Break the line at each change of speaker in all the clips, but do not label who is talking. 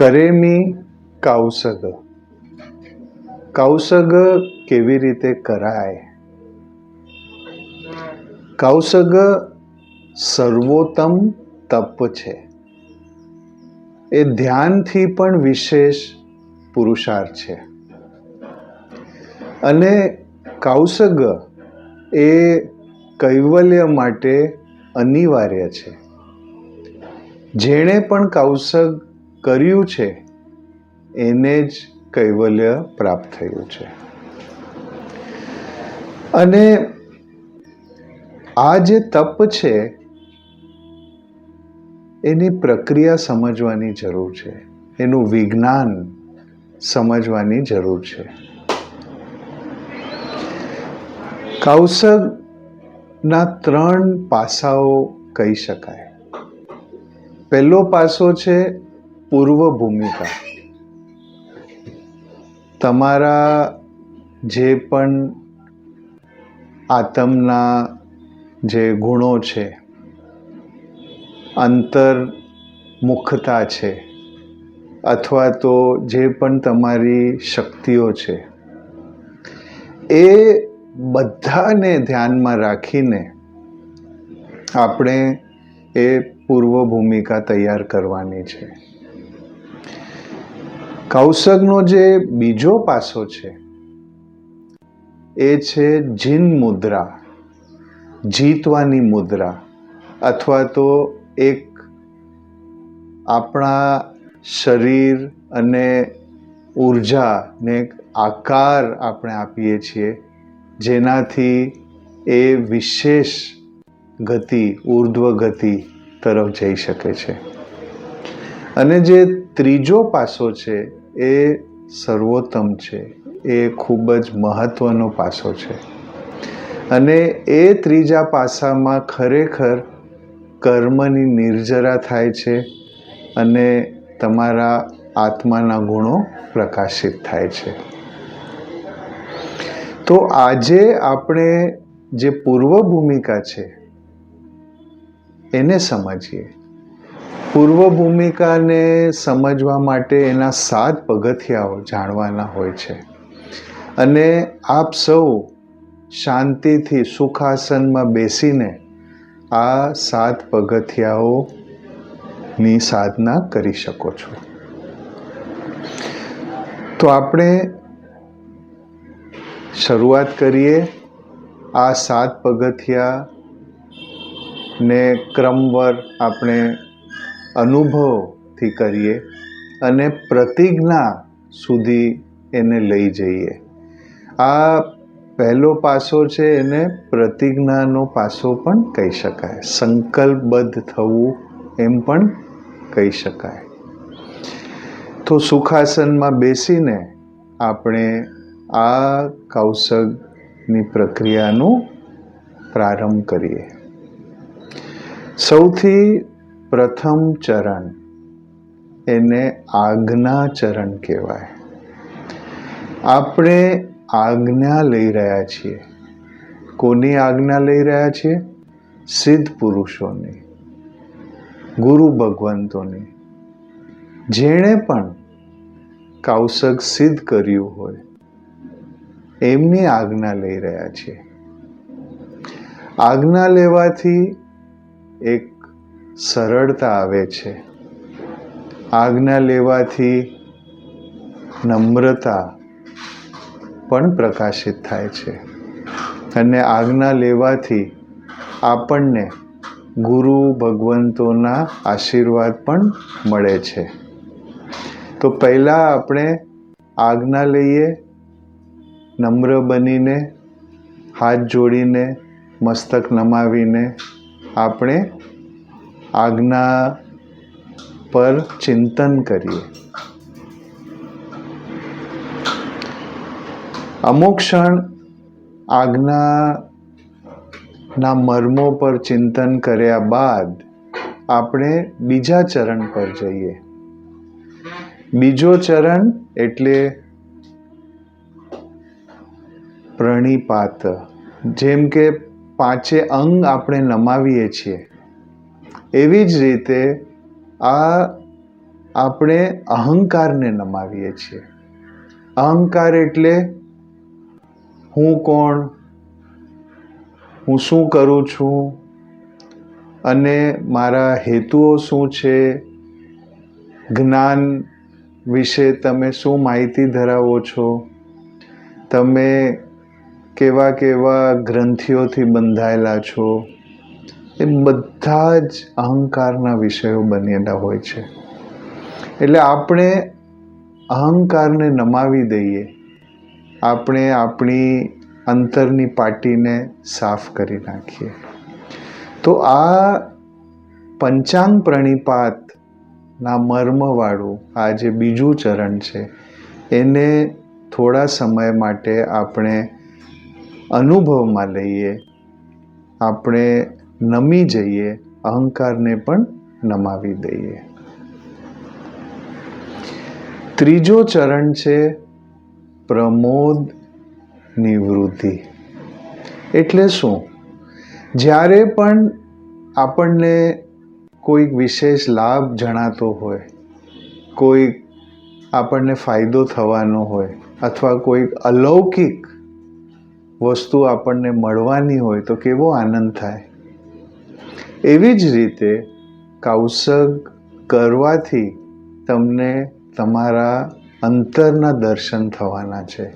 કરેમી કાઉસગ કાઉસગ કેવી રીતે કરાય? કાઉસગ સર્વોત્તમ તપ છે. એ ધ્યાનથી પણ વિશેષ પુરુષાર્થ છે. અને કાઉસગ એ કૈવલ્ય માટે અનિવાર્ય છે. જેણે પણ કાઉસગ કર્યું છે, એને જ કૈવલ્ય પ્રાપ્ત થયું છે. અને આ જે તપ છે, એની પ્રક્રિયા સમજવાની જરૂર છે. એનું વિજ્ઞાન સમજવાની જરૂર છે. કૌશગના ત્રણ પાસાઓ કહી શકાય. પહેલો પાસો છે પૂર્વ ભૂમિકા તમારા જે પણ આત્મના જે ગુણો છે, અંતર્મુખતા છે, અથવા તો જે પણ તમારી શક્તિઓ છે, એ બધાને ધ્યાનમાં રાખીને આપણે એ પૂર્વ ભૂમિકા તૈયાર કરવાની છે. કૌશકનો જે બીજો પાસો છે, એ છે જીન મુદ્રા, જીતવાની મુદ્રા, અથવા તો એક આપણા શરીર અને ઉર્જાને એક આકાર આપણે આપીએ છીએ, જેનાથી એ વિશેષ ગતિ ઉર્ધ્વ ગતિ તરફ જઈ શકે છે. અને જે ત્રીજો પાસો છે એ સર્વોત્તમ છે. એ ખૂબ જ મહત્વનો પાસો છે. અને એ ત્રીજા પાસામાં ખરેખર કર્મની નિર્જરા થાય છે અને તમારા આત્માના ગુણો પ્રકાશિત થાય છે. તો આજે આપણે જે પૂર્વ ભૂમિકા છે, એને સમજીએ. પૂર્વ ભૂમિકાને સમજવા માટે એના સાત પગથિયાઓ જાણવાના હોય છે. અને આપ સૌ શાંતિથી સુખાસનમાં બેસીને આ સાત પગથિયાઓની સાધના કરી શકો છો. તો આપણે શરૂઆત કરીએ આ સાત પગથિયાને ક્રમવર આપણે અનુભવથી કરીએ અને પ્રતિજ્ઞા સુધી એને લઈ જઈએ. આ પહેલો પાસો છે એને પ્રતિજ્ઞાનો પાસો પણ કહી શકાય. સંકલ્પબદ્ધ થવું એમ પણ કહી શકાય. તો સુખાસનમાં બેસીને આપણે આ કૌશગની પ્રક્રિયાનો પ્રારંભ કરીએ. સૌથી પ્રથમ ચરણ એને આજ્ઞા ચરણ કહેવાય. આપણે આજ્ઞા લઈ રહ્યા છીએ. કોની આજ્ઞા લઈ રહ્યા છીએ? સિદ્ધ પુરુષોની, ગુરુ ભગવંતોની. જેણે પણ કૌશક સિદ્ધ કર્યું હોય, એમની આજ્ઞા લઈ રહ્યા છીએ. આજ્ઞા લેવાથી એક સરળતા આવે છે. આજ્ઞા લેવાથી નમ્રતા પણ પ્રકાશિત થાય છે. અને આજ્ઞા લેવાથી આપણને ગુરુ ભગવંતોના આશીર્વાદ પણ મળે છે. તો પહેલાં આપણે આજ્ઞા લઈએ, નમ્ર બનીને, હાથ જોડીને, મસ્તક નમાવીને આપણે આજ્ઞા પર ચિંતન કરીએ. અમુક ક્ષણ આજ્ઞાના મર્મો પર ચિંતન કર્યા બાદ આપણે બીજા ચરણ પર જઈએ. બીજો ચરણ એટલે પ્રણિપાત, જેમ કે પાંચે અંગ આપણે નમાવીએ છીએ. એવી જ રીતે આ આપણે અહંકારને નમાવીએ છીએ. અહંકાર એટલે હું કોણ, હું શું કરું છું, અને મારા હેતુઓ શું છે, જ્ઞાન વિશે તમે શું માહિતી ધરાવો છો, તમે કેવા કેવા ગ્રંથિઓથી બંધાયેલા છો એ બધા જ અહંકારના વિષયો બનેલા હોય છે. એટલે આપણે અહંકારને નમાવી દઈએ. આપણે આપણી અંતરની પાટીને સાફ કરી નાખીએ. તો આ પંચાંગ પ્રણિપાતના મર્મવાળું આ જે બીજું ચરણ છે, એને થોડા સમય માટે આપણે અનુભવમાં લઈએ. આપણે નમી જઈએ, અહંકારને પણ નમાવી દઈએ. ત્રીજો ચરણ છે પ્રમોદ નિવૃત્તિ એટલે શું? જ્યારે પણ આપણને કોઈક વિશેષ લાભ જણાતો હોય કોઈક આપણને ફાયદો થવાનો હોય અથવા કોઈક અલૌકિક વસ્તુ આપણને મળવાની હોય તો કેવો આનંદ થાય? એવી જ રીતે કૌશક કરવાથી તમને તમારા અંતરના દર્શન થવાના છે.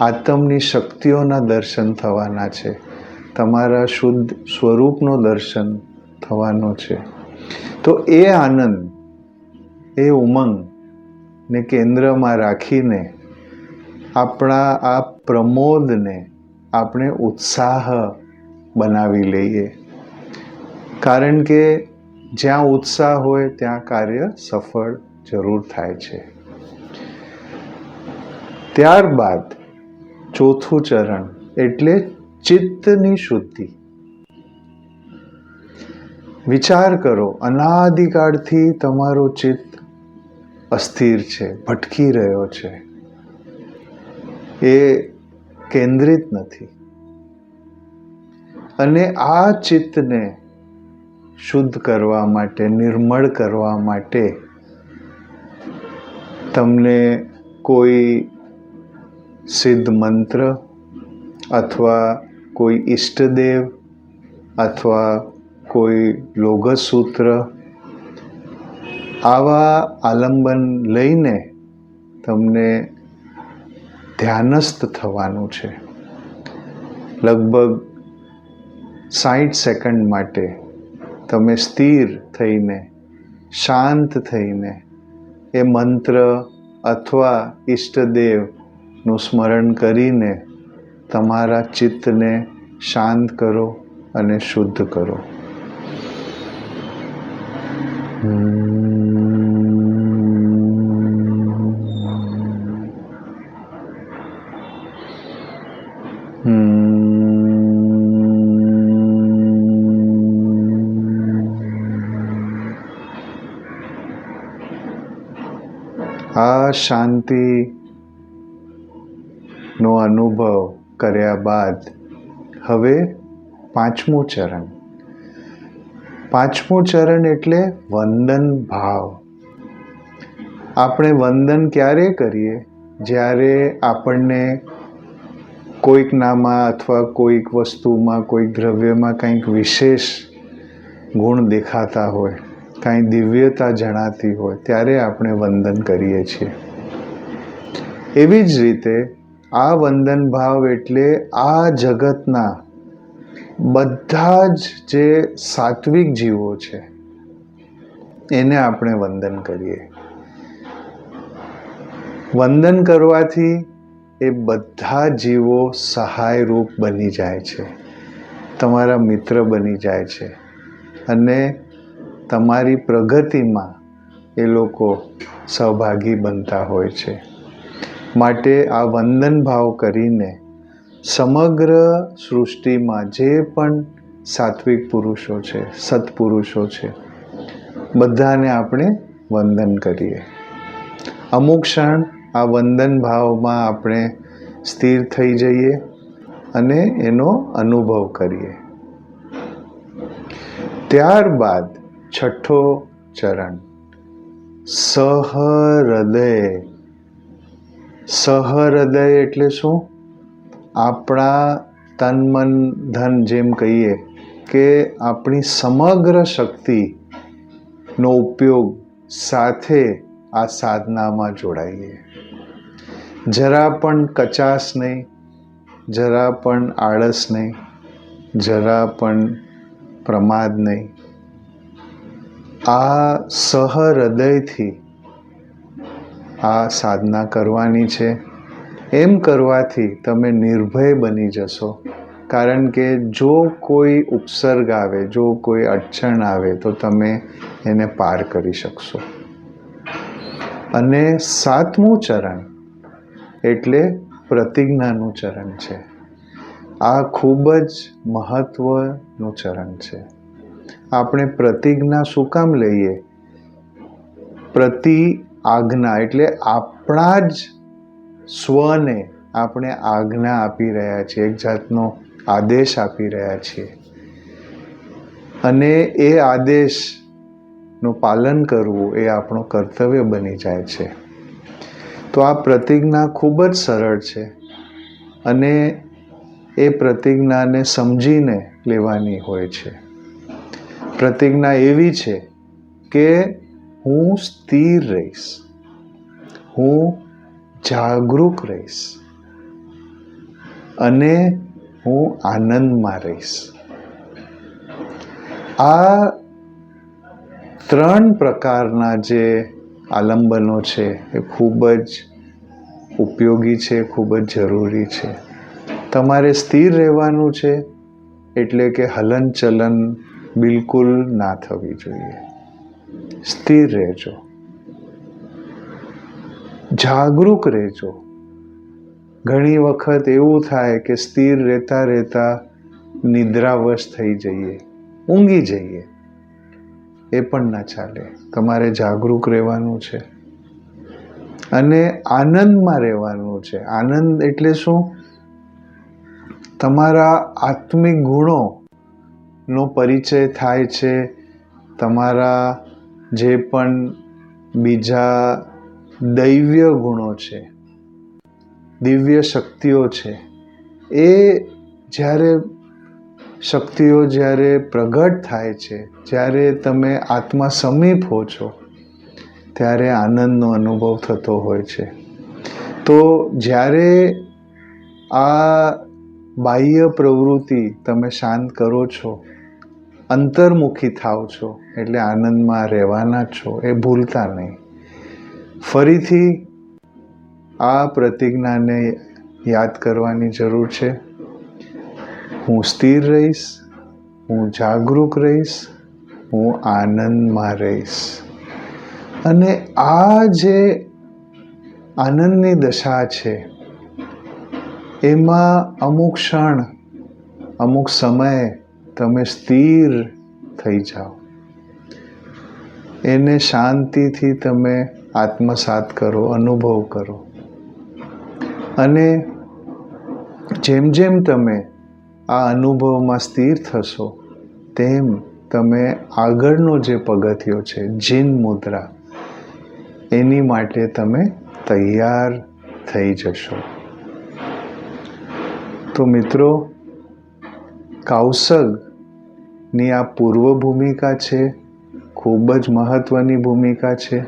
આત્મની શક્તિઓના દર્શન થવાના છે. તમારા શુદ્ધ સ્વરૂપનો દર્શન થવાનો છે. તો એ આનંદ, એ ઉમંગને કેન્દ્રમાં રાખીને આપણા આ પ્રમોદને આપણે ઉત્સાહ બનાવી લઈએ. કારણ કે જ્યાં ઉત્સાહ હોય, ત્યાં કાર્ય સફળ જરૂર થાય છે. ત્યારબાદ ચોથું ચરણ, એટલે ચિત્તની શુદ્ધિ. વિચાર કરો, અનાદિકાળથી તમારો ચિત્ત અસ્થિર છે, ભટકી રહ્યો છે. એ કેન્દ્રિત નથી. અને આ ચિત્તને શુદ્ધ કરવા માટે, નિર્મળ કરવા માટે તમને કોઈ સિદ્ધ મંત્ર અથવા કોઈ ઈષ્ટદેવ અથવા કોઈ લોગસૂત્ર આવા આલંબન લઈને તમને ધ્યાનસ્થ થવાનું છે. લગભગ સાઠ સેકન્ડ માટે તમે સ્થિર થઈને, શાંત થઈને એ મંત્ર અથવા ઈષ્ટદેવનું સ્મરણ કરીને તમારા ચિત્તને શાંત કરો અને શુદ્ધ કરો. આ શાંતિ નો અનુભવ કર્યા બાદ હવે પાંચમું ચરણ. પાંચમું ચરણ એટલે વંદન ભાવ. આપણે વંદન ક્યારે કરીએ? જ્યારે આપણને કોઈક નામાં અથવા કોઈક વસ્તુમાં, કોઈક દ્રવ્યમાં કંઈક વિશેષ ગુણ દેખાતા હોય. કાંઈ દિવ્યતા જણાતી હોય, ત્યારે આપણે વંદન કરીએ છીએ. એવી જ રીતે આ વંદન ભાવ એટલે આ જગતના બધા જ જે સાત્વિક જીવો છે, એને આપણે વંદન કરીએ. વંદન કરવાથી એ બધા જીવો સહાયરૂપ બની જાય છે. તમારા મિત્ર બની જાય છે. અને તમારી પ્રગતિમાં એ લોકો સહભાગી બનતા હોય છે. માટે આ વંદન ભાવ કરીને સમગ્ર સૃષ્ટિમાં જે પણ સાત્વિક પુરુષો છે, સત્પુરુષો છે, બધાને આપણે વંદન કરીએ. અમુક ક્ષણ આ વંદન ભાવમાં આપણે સ્થિર થઈ જઈએ અને એનો અનુભવ કરીએ. ત્યારબાદ છઠ્ઠો ચરણ. સહૃદય સહૃદય એટલે શું? આપણા તન મન ધન જેમ કહીએ કે આપણી સમગ્ર શક્તિનો ઉપયોગ સાથે આ સાધનામાં જોડાઈએ. જરા પણ કચાશ નહીં, જરા પણ આળસ નહીં, જરા પણ પ્રમાદ નહીં. આ સહૃદયથી આ સાધના કરવાની છે. એમ કરવાથી તમે નિર્ભય બની જશો. કારણ કે જો કોઈ ઉપસર્ગ આવે, જો કોઈ અડચણ આવે, તો તમે એને પાર કરી શકશો. અને સાતમું ચરણ એટલે પ્રતિજ્ઞાનું ચરણ છે. આ ખૂબ જ મહત્ત્વનું ચરણ છે. આપણે પ્રતિજ્ઞા શું કામ લઈએ? પ્રતિ આજ્ઞા એટલે આપણા જ સ્વને આપણે આજ્ઞા આપી રહ્યા છીએ, એક જાતનો આદેશ આપી રહ્યા છીએ. અને એ આદેશનું પાલન કરવું એ આપણું કર્તવ્ય બની જાય છે. તો આ પ્રતિજ્ઞા ખૂબ જ સરળ છે અને એ પ્રતિજ્ઞાને સમજીને લેવાની હોય છે. પ્રતિજ્ઞા એવી છે કે હું સ્થિર રહીશ. હું જાગૃત રહીશ. અને હું આનંદમાં રહીશ. આ ત્રણ પ્રકારના જે આલંબનો છે એ ખૂબ જ ઉપયોગી છે, ખૂબ જ જરૂરી છે. તમારે સ્થિર રહેવાનું છે એટલે કે હલનચલન બિલકુલ ના થવી જોઈએ. સ્થિર રહેજો. જાગૃત રહેજો. ઘણી વખત એવું થાય કે સ્થિર રહેતા રહેતા નિદ્રાવશ થઈ જઈએ, ઊંઘી જઈએ. એ પણ ના ચાલે. તમારે જાગૃત રહેવાનું છે. અને આનંદમાં રહેવાનું છે. આનંદ એટલે શું? તમારા આત્મિક ગુણોનો પરિચય થાય છે, તમારા જે પણ બીજા દૈવ્ય ગુણો છે, દિવ્ય શક્તિઓ છે, એ જ્યારે શક્તિઓ જ્યારે પ્રગટ થાય છે, જ્યારે તમે આત્મા સમીપ હો છો, ત્યારે આનંદનો અનુભવ થતો હોય છે. તો જ્યારે આ બાહ્ય પ્રવૃત્તિ તમે શાંત કરો છો અંતર્મુખી થાવ છો, એટલે આનંદમાં રહેવાના છો, એ ભૂલતા નહીં. ફરીથી આ પ્રતિજ્ઞાને યાદ કરવાની જરૂર છે. હું સ્થિર રહીશ, હું જાગૃત રહીશ, હું આનંદમાં રહીશ. અને આ જે આનંદની દશા છે, એમાં અમુક ક્ષણ, અમુક સમયે તમે સ્થિર થઈ જાઓ. એને શાંતિથી તમે આત્મસાત કરો, અનુભવ કરો. અને જેમ જેમ તમે આ અનુભવમાં સ્થિર થશો, તેમ તમે આગળનો જે પગથિયો છે, જીન મુદ્રા, એની માટે તમે તૈયાર થઈ જશો. તો મિત્રો કાઉસગની આ પૂર્વ ભૂમિકા છે, ખૂબ જ મહત્ત્વની ભૂમિકા છે.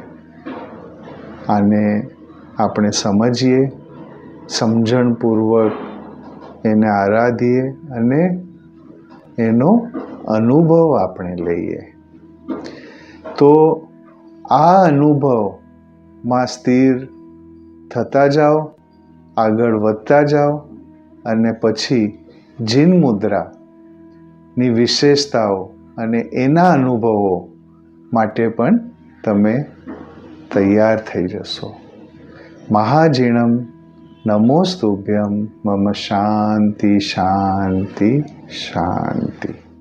આને આપણે સમજીએ, સમજણપૂર્વક એને આરાધીએ અને એનો અનુભવ આપણે લઈએ. તો આ અનુભવમાં સ્થિર થતા જાઓ, આગળ વધતા જાઓ અને પછી જીન મુદ્રાની વિશેષતાઓ અને એના અનુભવો માટે પણ તમે તૈયાર થઈ જશો. મહાજીણમ નમોસ્તુભ્યમ. મમ શાંતિ શાંતિ શાંતિ.